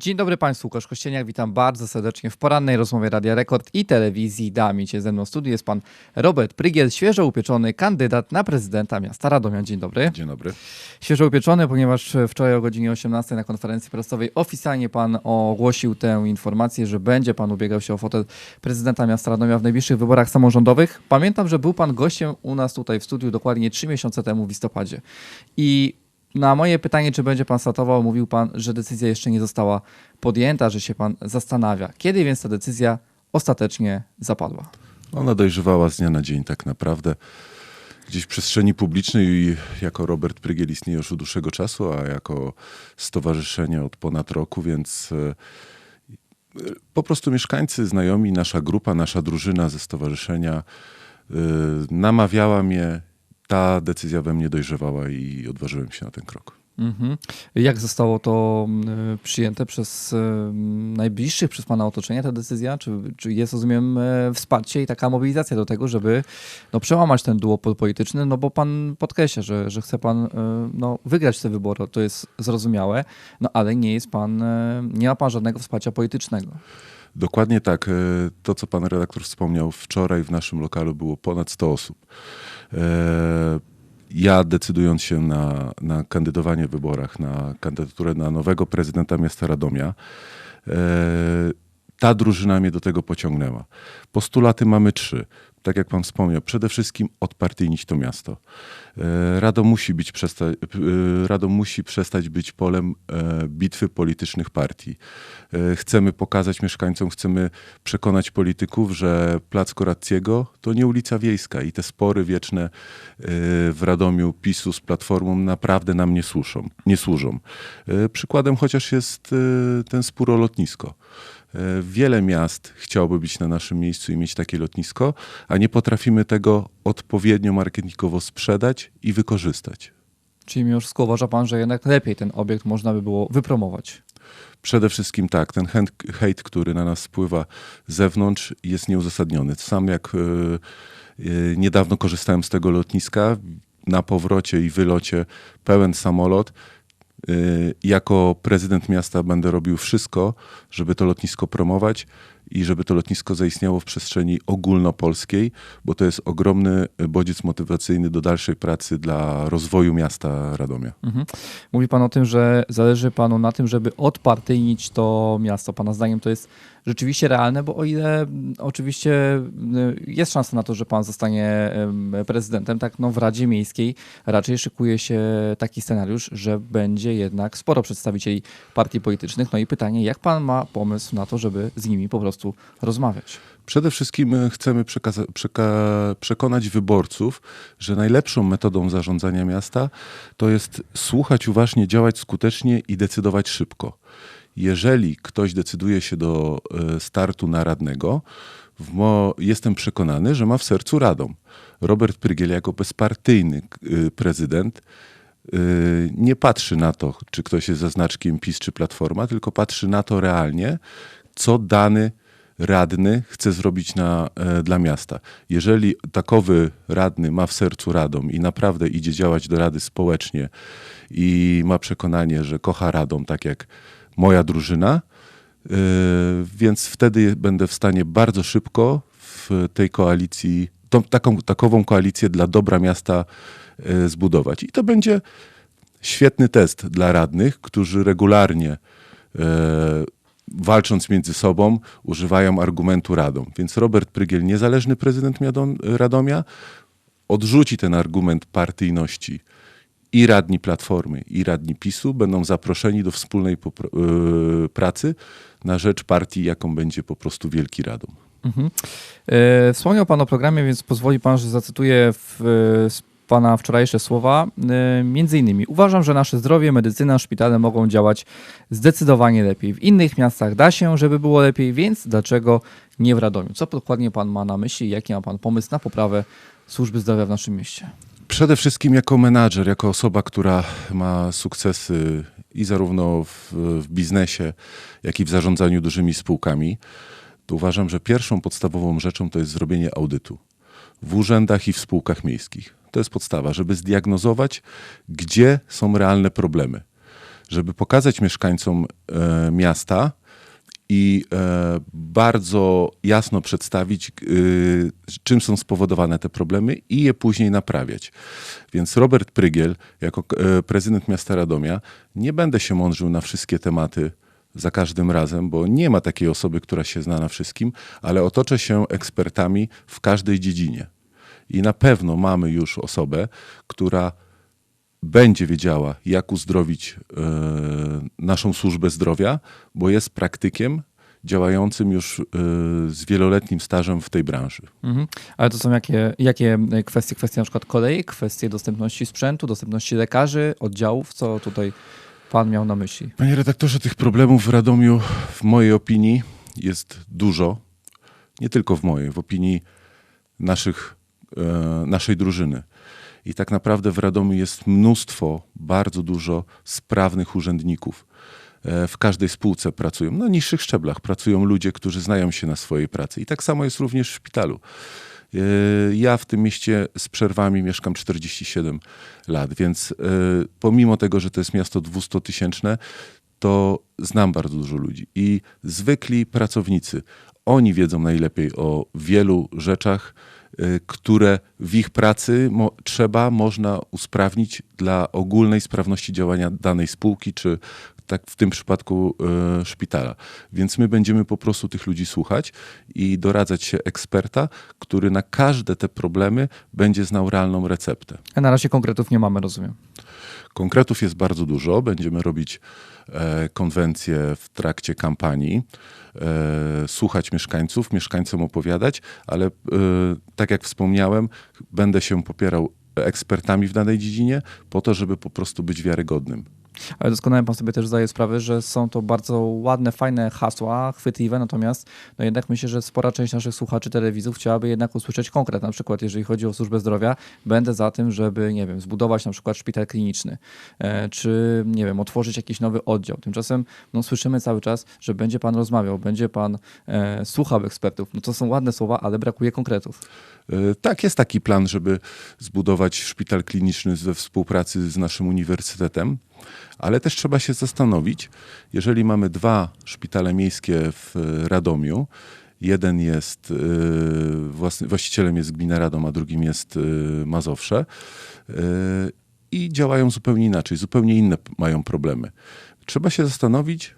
Dzień dobry Państwu, Łukasz Kościeniak, witam bardzo serdecznie w porannej rozmowie Radia Rekord i telewizji Dami. Cię ze mną w studiu jest pan Robert Prygiel, świeżo upieczony kandydat na prezydenta miasta Radomia. Dzień dobry. Dzień dobry. Świeżo upieczony, ponieważ wczoraj o godzinie 18 na konferencji prasowej oficjalnie pan ogłosił tę informację, że będzie pan ubiegał się o fotel prezydenta miasta Radomia w najbliższych wyborach samorządowych. Pamiętam, że był pan gościem u nas tutaj w studiu dokładnie trzy miesiące temu w listopadzie. I na moje pytanie, czy będzie pan startował, mówił pan, że decyzja jeszcze nie została podjęta, że się pan zastanawia. Kiedy więc ta decyzja ostatecznie zapadła? Ona dojrzewała z dnia na dzień tak naprawdę. Gdzieś w przestrzeni publicznej jako Robert Prygiel istnieje już od dłuższego czasu, a jako stowarzyszenie od ponad roku, więc e, po prostu mieszkańcy, znajomi, nasza grupa, nasza drużyna ze stowarzyszenia e, namawiała mnie, ta decyzja we mnie dojrzewała i odważyłem się na ten krok. Mhm. Jak zostało to y, przyjęte przez y, najbliższych, przez Pana otoczenie ta decyzja? Czy, czy jest, rozumiem, e, wsparcie i taka mobilizacja do tego, żeby no, przełamać ten duopol polityczny? No bo Pan podkreśla, że, że chce Pan no, wygrać te wybory, to jest zrozumiałe, no ale nie jest Pan, nie ma Pan żadnego wsparcia politycznego. Dokładnie tak. E, To, co pan redaktor wspomniał, wczoraj w naszym lokalu było ponad 100 osób. E, Ja decydując się na, na kandydowanie w wyborach, na kandydaturę na nowego prezydenta miasta Radomia, e, ta drużyna mnie do tego pociągnęła. Postulaty mamy trzy. Tak jak pan wspomniał, przede wszystkim odpartyjnić to miasto. E, Radom musi, być przesta- e, Radom musi przestać być polem e, bitwy politycznych partii. E, Chcemy pokazać mieszkańcom, chcemy przekonać polityków, że Plac Korackiego to nie ulica wiejska i te spory wieczne e, w Radomiu PiSu z Platformą naprawdę nam nie służą. Nie służą. E, Przykładem chociaż jest e, ten spór o lotnisko. E, Wiele miast chciałoby być na naszym miejscu i mieć takie lotnisko, a nie potrafimy tego odpowiednio marketingowo sprzedać i wykorzystać. Czyli mimo wszystko uważa Pan, że jednak lepiej ten obiekt można by było wypromować? Przede wszystkim tak, ten hejt, który na nas spływa z zewnątrz, jest nieuzasadniony. Sam jak y, y, niedawno korzystałem z tego lotniska, na powrocie i wylocie pełen samolot. Y, jako prezydent miasta będę robił wszystko, żeby to lotnisko promować i żeby to lotnisko zaistniało w przestrzeni ogólnopolskiej, bo to jest ogromny bodziec motywacyjny do dalszej pracy dla rozwoju miasta Radomia. Mhm. Mówi Pan o tym, że zależy Panu na tym, żeby odpartyjnić to miasto. Pana zdaniem to jest rzeczywiście realne, bo o ile mm, oczywiście y, jest szansa na to, że Pan zostanie em, prezydentem, tak no w Radzie Miejskiej raczej szykuje się taki scenariusz, że będzie jednak sporo przedstawicieli partii politycznych. No i pytanie, jak Pan ma pomysł na to, żeby z nimi po prostu rozmawiać? Przede wszystkim e, chcemy przeka- przekonać wyborców, że najlepszą metodą zarządzania miasta to jest słuchać uważnie, działać skutecznie i decydować szybko. Jeżeli ktoś decyduje się do e, startu na radnego, jestem przekonany, że ma w sercu Radom. Robert Prygiel jako bezpartyjny y, prezydent nie patrzy na to, czy ktoś jest ze znaczkiem PiS czy Platforma, tylko patrzy na to realnie, co dany radny chce zrobić na, e, dla miasta. Jeżeli takowy radny ma w sercu Radom i naprawdę idzie działać do Rady społecznie i ma przekonanie, że kocha Radom tak jak moja drużyna, e, więc wtedy będę w stanie bardzo szybko w tej koalicji, tą, taką, takową koalicję dla dobra miasta e, zbudować. I to będzie świetny test dla radnych, którzy regularnie walcząc między sobą, używają argumentu Radom. Więc Robert Prygiel, niezależny prezydent Radomia, odrzuci ten argument partyjności. I radni Platformy, i radni PiSu będą zaproszeni do wspólnej yy, pracy na rzecz partii, jaką będzie po prostu Wielki Radom. Mhm. E, Wspomniał Pan o programie, więc pozwoli Pan, że zacytuję w, e, Pana wczorajsze słowa. E, Między innymi, uważam, że nasze zdrowie, medycyna, szpitale mogą działać zdecydowanie lepiej. W innych miastach da się, żeby było lepiej, więc dlaczego nie w Radomiu? Co dokładnie Pan ma na myśli? Jaki ma Pan pomysł na poprawę służby zdrowia w naszym mieście? Przede wszystkim jako menadżer, jako osoba, która ma sukcesy i zarówno w, w biznesie, jak i w zarządzaniu dużymi spółkami, to uważam, że pierwszą podstawową rzeczą to jest zrobienie audytu w urzędach i w spółkach miejskich. To jest podstawa, żeby zdiagnozować, gdzie są realne problemy. żeby pokazać mieszkańcom e, miasta i e, bardzo jasno przedstawić, e, czym są spowodowane te problemy i je później naprawiać. Więc Robert Prygiel, jako e, prezydent miasta Radomia, nie będę się mądrzył na wszystkie tematy za każdym razem, bo nie ma takiej osoby, która się zna na wszystkim, ale otoczę się ekspertami w każdej dziedzinie. I na pewno mamy już osobę, która będzie wiedziała, jak uzdrowić e, naszą służbę zdrowia, bo jest praktykiem działającym już e, z wieloletnim stażem w tej branży. Mhm. Ale to są jakie, jakie kwestie? Kwestie na przykład kolei, kwestie dostępności sprzętu, dostępności lekarzy, oddziałów? Co tutaj pan miał na myśli? Panie redaktorze, tych problemów w Radomiu, w mojej opinii, jest dużo. Nie tylko w mojej, w opinii naszych, naszej drużyny. I tak naprawdę w Radomiu jest mnóstwo, bardzo dużo sprawnych urzędników. E, W każdej spółce pracują, na niższych szczeblach pracują ludzie, którzy znają się na swojej pracy. I tak samo jest również w szpitalu. E, Ja w tym mieście z przerwami mieszkam 47 lat, więc e, pomimo tego, że to jest miasto 200-tysięczne, to znam bardzo dużo ludzi. I zwykli pracownicy, oni wiedzą najlepiej o wielu rzeczach, które w ich pracy mo- trzeba, można usprawnić dla ogólnej sprawności działania danej spółki, czy tak w tym przypadku y, szpitala. Więc my będziemy po prostu tych ludzi słuchać i doradzać się eksperta, który na każde te problemy będzie znał realną receptę. A na razie konkretów nie mamy, rozumiem. Konkretów jest bardzo dużo. Będziemy robić e, konwencje w trakcie kampanii, e, słuchać mieszkańców, mieszkańcom opowiadać, ale e, tak jak wspomniałem, będę się popierał ekspertami w danej dziedzinie po to, żeby po prostu być wiarygodnym. Ale doskonale pan sobie też zdaje sprawę, że są to bardzo ładne, fajne hasła, chwytliwe, natomiast no jednak myślę, że spora część naszych słuchaczy telewizów chciałaby jednak usłyszeć konkret. Na przykład, jeżeli chodzi o służbę zdrowia, będę za tym, żeby, nie wiem, zbudować na przykład szpital kliniczny, e, czy, nie wiem, otworzyć jakiś nowy oddział. Tymczasem no, słyszymy cały czas, że będzie pan rozmawiał, będzie pan e, słuchał ekspertów. No to są ładne słowa, ale brakuje konkretów. E, Tak, jest taki plan, żeby zbudować szpital kliniczny we współpracy z naszym uniwersytetem, ale też trzeba się zastanowić, jeżeli mamy dwa szpitale miejskie w Radomiu, jeden jest, własny- właścicielem jest gmina Radom, a drugim jest e, Mazowsze e, i działają zupełnie inaczej, zupełnie inne mają problemy. Trzeba się zastanowić,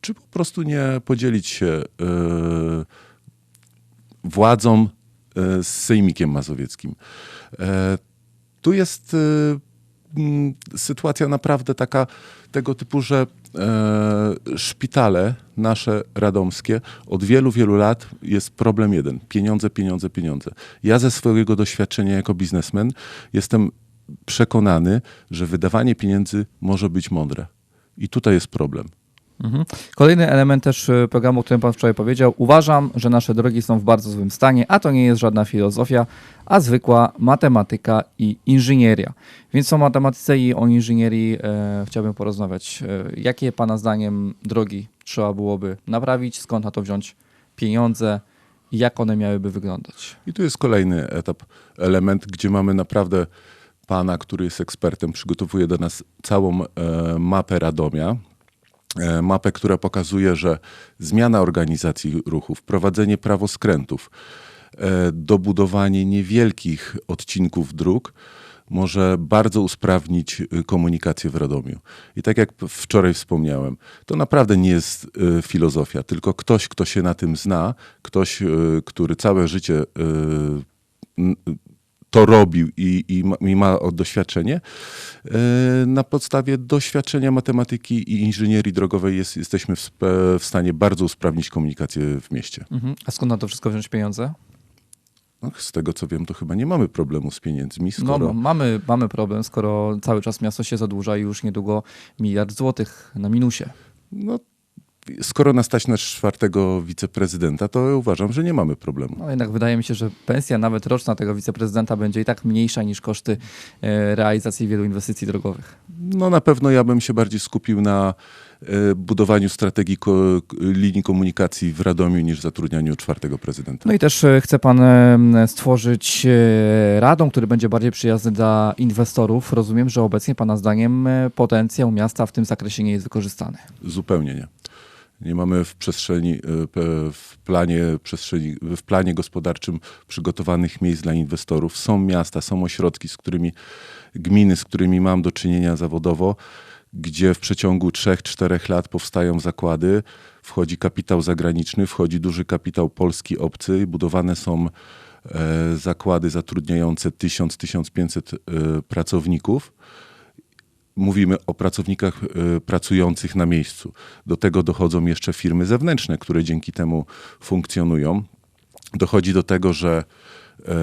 czy po prostu nie podzielić się władzą z Sejmikiem Mazowieckim. E, Tu jest sytuacja naprawdę taka tego typu, że e, szpitale nasze radomskie od wielu, wielu lat jest problem jeden. Pieniądze, pieniądze, pieniądze. Ja ze swojego doświadczenia jako biznesmen jestem przekonany, że wydawanie pieniędzy może być mądre. I tutaj jest problem. Mhm. Kolejny element też e, programu, o którym Pan wczoraj powiedział. Uważam, że nasze drogi są w bardzo złym stanie, a to nie jest żadna filozofia, a zwykła matematyka i inżynieria. Więc o matematyce i o inżynierii e, chciałbym porozmawiać. E, jakie Pana zdaniem drogi trzeba byłoby naprawić, skąd na to wziąć pieniądze jak one miałyby wyglądać? I tu jest kolejny etap, element, gdzie mamy naprawdę pana, który jest ekspertem, przygotowuje do nas całą e, mapę Radomia. E, mapę, która pokazuje, że zmiana organizacji ruchu, wprowadzenie prawoskrętów, e, dobudowanie niewielkich odcinków dróg może bardzo usprawnić y, komunikację w Radomiu. I tak jak wczoraj wspomniałem, to naprawdę nie jest filozofia, tylko ktoś, kto się na tym zna, ktoś, który całe życie to robił i, i, ma, i ma doświadczenie. E, Na podstawie doświadczenia matematyki i inżynierii drogowej jest, jesteśmy w, w stanie bardzo usprawnić komunikację w mieście. Mhm. A skąd na to wszystko wziąć pieniądze? No, z tego co wiem, to chyba nie mamy problemu z pieniędzmi, No, skoro... mamy, mamy problem, skoro cały czas miasto się zadłuża i już niedługo miliard złotych na minusie. No, skoro nas stać na czwartego wiceprezydenta, to uważam, że nie mamy problemu. No jednak wydaje mi się, że pensja nawet roczna tego wiceprezydenta będzie i tak mniejsza niż koszty e, realizacji wielu inwestycji drogowych. No na pewno ja bym się bardziej skupił na e, budowaniu strategii ko- linii komunikacji w Radomiu niż zatrudnianiu czwartego prezydenta. No i też e, chce pan stworzyć radą, który będzie bardziej przyjazny dla inwestorów. Rozumiem, że obecnie pana zdaniem potencjał miasta w tym zakresie nie jest wykorzystany. Zupełnie nie. Nie mamy w przestrzeni, p- w planie, przestrzeni, w planie gospodarczym przygotowanych miejsc dla inwestorów. Są miasta, są ośrodki, z którymi gminy, z którymi mam do czynienia zawodowo, gdzie w przeciągu 3-4 lat powstają zakłady, wchodzi kapitał zagraniczny, wchodzi duży kapitał polski, obcy, i budowane są e, zakłady zatrudniające 1000-1500 e, pracowników mówimy o pracownikach y, pracujących na miejscu. Do tego dochodzą jeszcze firmy zewnętrzne, które dzięki temu funkcjonują. Dochodzi do tego, że e,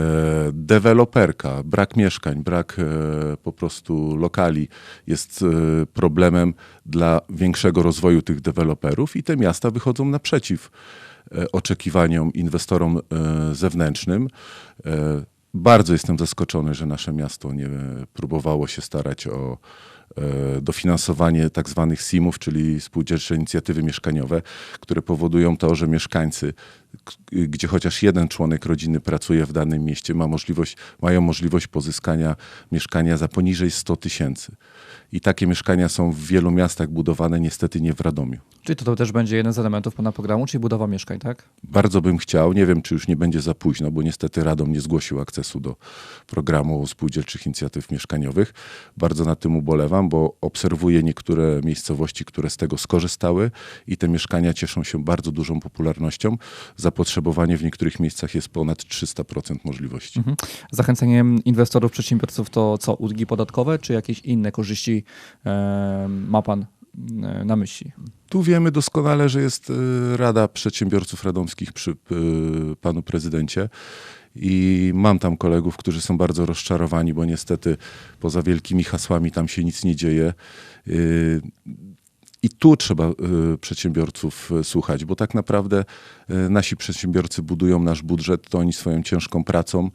deweloperka, brak mieszkań, brak e, po prostu lokali jest e, problemem dla większego rozwoju tych deweloperów i te miasta wychodzą naprzeciw e, oczekiwaniom inwestorom e, zewnętrznym. E, Bardzo jestem zaskoczony, że nasze miasto nie próbowało się starać o e, dofinansowanie tak zwanych SIM-ów, czyli spółdzielcze inicjatywy mieszkaniowe, które powodują to, że mieszkańcy, gdzie chociaż jeden członek rodziny pracuje w danym mieście, ma możliwość, mają możliwość pozyskania mieszkania za poniżej 100 tysięcy. I takie mieszkania są w wielu miastach budowane, niestety nie w Radomiu. Czyli to, to też będzie jeden z elementów pana programu, czyli budowa mieszkań, tak? Bardzo bym chciał, nie wiem czy już nie będzie za późno, bo niestety Radom nie zgłosił akcesu do programu spółdzielczych inicjatyw mieszkaniowych. Bardzo na tym ubolewam, bo obserwuję niektóre miejscowości, które z tego skorzystały i te mieszkania cieszą się bardzo dużą popularnością. Zapotrzebowanie w niektórych miejscach jest ponad 300% możliwości. Mhm. Zachęceniem inwestorów, przedsiębiorców to co, ulgi podatkowe, czy jakieś inne korzyści e, ma pan e, na myśli? Tu wiemy doskonale, że jest y, Rada Przedsiębiorców Radomskich przy y, panu prezydencie. I mam tam kolegów, którzy są bardzo rozczarowani, bo niestety poza wielkimi hasłami tam się nic nie dzieje. I tu trzeba y, przedsiębiorców y, słuchać, bo tak naprawdę y, nasi przedsiębiorcy budują nasz budżet, to oni swoją ciężką pracą,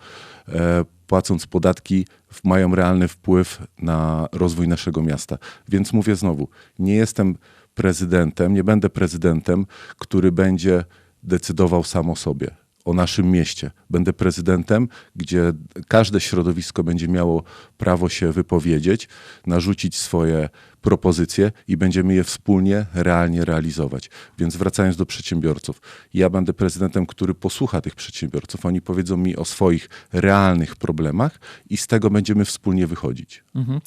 e, płacąc podatki, mają realny wpływ na rozwój naszego miasta. Więc mówię znowu, nie jestem prezydentem, nie będę prezydentem, który będzie decydował sam o sobie, o naszym mieście. Będę prezydentem, gdzie każde środowisko będzie miało prawo się wypowiedzieć, narzucić swoje propozycje i będziemy je wspólnie, realnie realizować. Więc wracając do przedsiębiorców, ja będę prezydentem, który posłucha tych przedsiębiorców. Oni powiedzą mi o swoich realnych problemach i z tego będziemy wspólnie wychodzić. Mhm.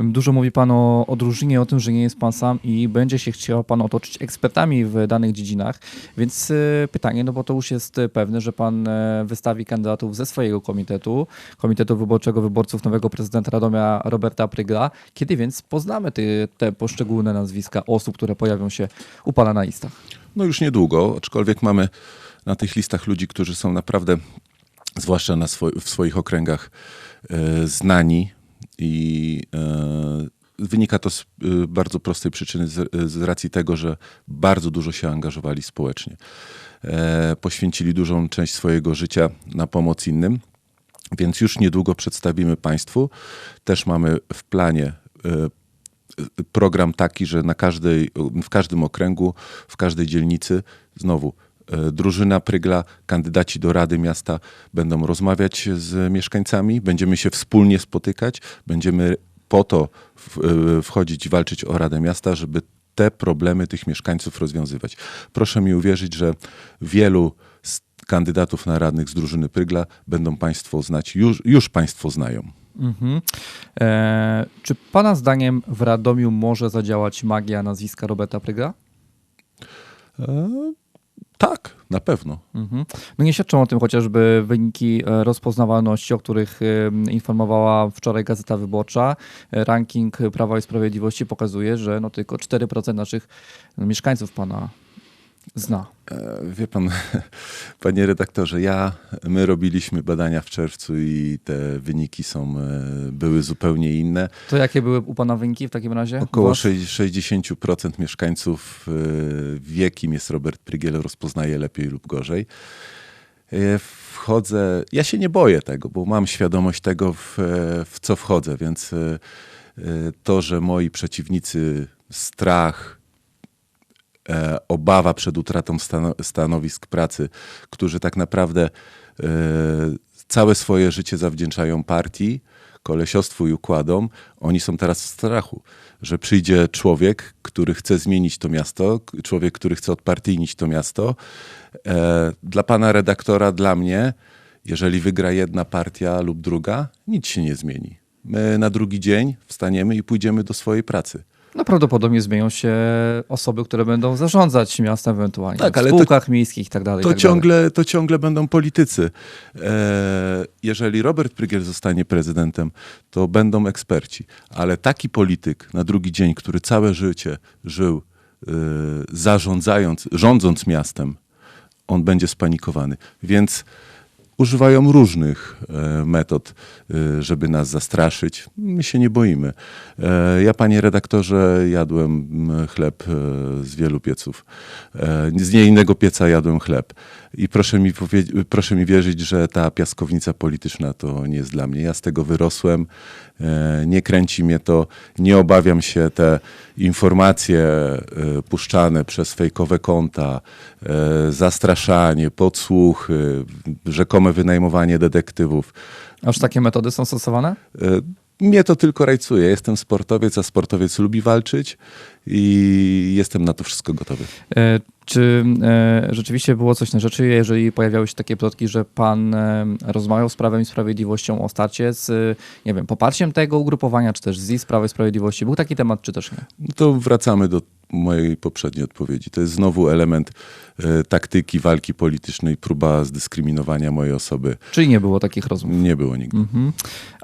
Dużo mówi Pan o odróżnieniu, o tym, że nie jest Pan sam i będzie się chciał Pan otoczyć ekspertami w danych dziedzinach. Więc e, pytanie, no bo to już jest pewne, że Pan e, wystawi kandydatów ze swojego komitetu, Komitetu Wyborczego Wyborców Nowego Prezydenta Radomia Roberta Prygla. Kiedy więc poznamy te, te poszczególne nazwiska osób, które pojawią się u Pana na listach? No już niedługo, aczkolwiek mamy na tych listach ludzi, którzy są naprawdę, zwłaszcza na swo- w swoich okręgach, e, znani i e, wynika to z e, bardzo prostej przyczyny, z, z racji tego, że bardzo dużo się angażowali społecznie. E, poświęcili dużą część swojego życia na pomoc innym. Więc już niedługo przedstawimy Państwu. Też mamy w planie e, program taki, że na każdej, w każdym okręgu, w każdej dzielnicy znowu e, drużyna Prygla, kandydaci do Rady Miasta będą rozmawiać z mieszkańcami, będziemy się wspólnie spotykać, będziemy po to e, wchodzić walczyć o Radę Miasta, żeby te problemy tych mieszkańców rozwiązywać. Proszę mi uwierzyć, że wielu z kandydatów na radnych z drużyny Prygla będą Państwo znać, już, już Państwo znają. Mhm. E, czy Pana zdaniem w Radomiu może zadziałać magia nazwiska Roberta Prygla? E, tak, na pewno. Mhm. No nie świadczą o tym chociażby wyniki e, rozpoznawalności, o których informowała wczoraj Gazeta Wyborcza. Ranking Prawa i Sprawiedliwości pokazuje, że no tylko 4% naszych mieszkańców pana zna. E, Wie pan, panie redaktorze, ja, my robiliśmy badania w czerwcu i te wyniki są, e, były zupełnie inne. To jakie były u pana wyniki w takim razie? Około Was? sześć- 60% mieszkańców e, wie, kim jest Robert Prygiel, rozpoznaje lepiej lub gorzej. Wchodzę, ja się nie boję tego, bo mam świadomość tego, w, w co wchodzę, więc to, że moi przeciwnicy strach, obawa przed utratą stano, stanowisk pracy, którzy tak naprawdę e, całe swoje życie zawdzięczają partii, kolesiostwu i układom, oni są teraz w strachu, że przyjdzie człowiek, który chce zmienić to miasto, człowiek, który chce odpartyjnić to miasto. E, dla pana redaktora, dla mnie, jeżeli wygra jedna partia lub druga, nic się nie zmieni. My na drugi dzień wstaniemy i pójdziemy do swojej pracy. No prawdopodobnie zmienią się osoby, które będą zarządzać miastem ewentualnie. Tak, w ale to- spółkach miejskich i tak dalej. To tak dalej. ciągle, to ciągle będą politycy. E, jeżeli Robert Prygiel zostanie prezydentem, to będą eksperci. Ale taki polityk na drugi dzień, który całe życie żył e, zarządzając, rządząc miastem, on będzie spanikowany. Więc używają różnych e, metod, e, żeby nas zastraszyć. My się nie boimy. E, ja, panie redaktorze, jadłem chleb z wielu pieców. Z nie innego pieca jadłem chleb. I proszę mi, proszę mi wierzyć, że ta piaskownica polityczna to nie jest dla mnie. Ja z tego wyrosłem. E, nie kręci mnie to. Nie obawiam się te informacje e, puszczane przez fejkowe konta, e, zastraszanie, podsłuchy, rzekome wynajmowanie detektywów. Aż takie metody są stosowane? Mnie to tylko rajcuje. Jestem sportowiec, a sportowiec lubi walczyć i jestem na to wszystko gotowy. E, Czy e, rzeczywiście było coś na rzeczy, jeżeli pojawiały się takie plotki, że pan e, rozmawiał z Prawem i Sprawiedliwością o starcie z, e, nie wiem, poparciem tego ugrupowania, czy też z Prawa i Sprawiedliwości? Był taki temat, czy też nie? No to wracamy do mojej poprzedniej odpowiedzi. To jest znowu element e, taktyki walki politycznej, próba zdyskryminowania mojej osoby. Czyli nie było takich rozmów? Nie było nigdy. Mhm.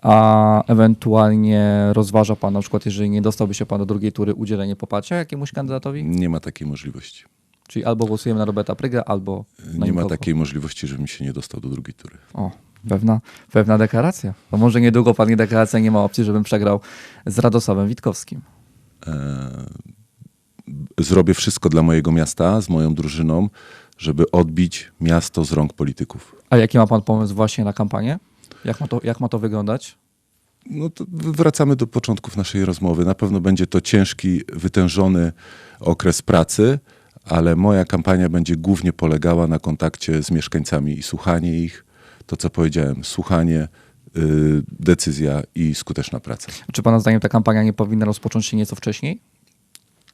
A ewentualnie rozważa pan na przykład, jeżeli nie dostałby się pan do drugiej tury, udzielenie poparcia jakiemuś kandydatowi? Nie ma takiej możliwości. Czyli albo głosujemy na Roberta Pryga, albo na Nie ma nikogo. takiej możliwości, żebym się nie dostał do drugiej tury. O, pewna, pewna deklaracja. To może niedługo pani deklaracja nie ma opcji, żebym przegrał z Radosławem Witkowskim. E, zrobię wszystko dla mojego miasta, z moją drużyną, żeby odbić miasto z rąk polityków. A jaki ma pan pomysł właśnie na kampanię? Jak ma to, jak ma to wyglądać? No to wracamy do początków naszej rozmowy. Na pewno będzie to ciężki, wytężony okres pracy, ale moja kampania będzie głównie polegała na kontakcie z mieszkańcami i słuchanie ich. To, co powiedziałem, słuchanie, y, decyzja i skuteczna praca. Czy pana zdaniem ta kampania nie powinna rozpocząć się nieco wcześniej?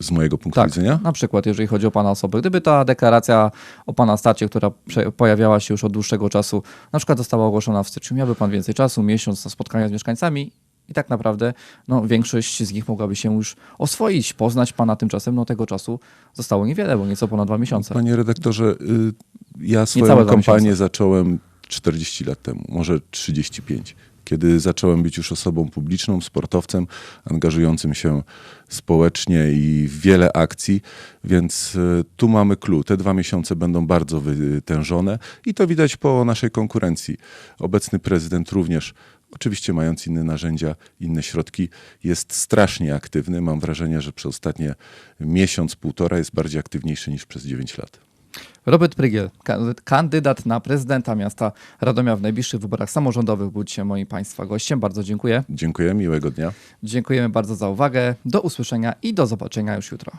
Z mojego punktu Tak, widzenia. na przykład jeżeli chodzi o pana osobę. Gdyby ta deklaracja o pana starcie, która pojawiała się już od dłuższego czasu, na przykład została ogłoszona w styczniu, miałby pan więcej czasu, miesiąc na spotkania z mieszkańcami i tak naprawdę no, większość z nich mogłaby się już oswoić, poznać pana tymczasem. No tego czasu zostało niewiele, bo nieco ponad dwa miesiące. Panie redaktorze, y, ja swoją kampanię zacząłem 40 lat temu, może 35, kiedy zacząłem być już osobą publiczną, sportowcem, angażującym się społecznie i w wiele akcji, więc y, tu mamy clue. Te dwa miesiące będą bardzo wytężone i to widać po naszej konkurencji. Obecny prezydent również, oczywiście mając inne narzędzia, inne środki, jest strasznie aktywny. Mam wrażenie, że przez ostatnie miesiąc, półtora jest bardziej aktywniejszy niż przez 9 lat. Robert Prygiel, kandy- kandydat na prezydenta miasta Radomia w najbliższych wyborach samorządowych, był dzisiaj moim Państwa gościem. Bardzo dziękuję. Dziękuję, miłego dnia. Dziękujemy bardzo za uwagę. Do usłyszenia i do zobaczenia już jutro.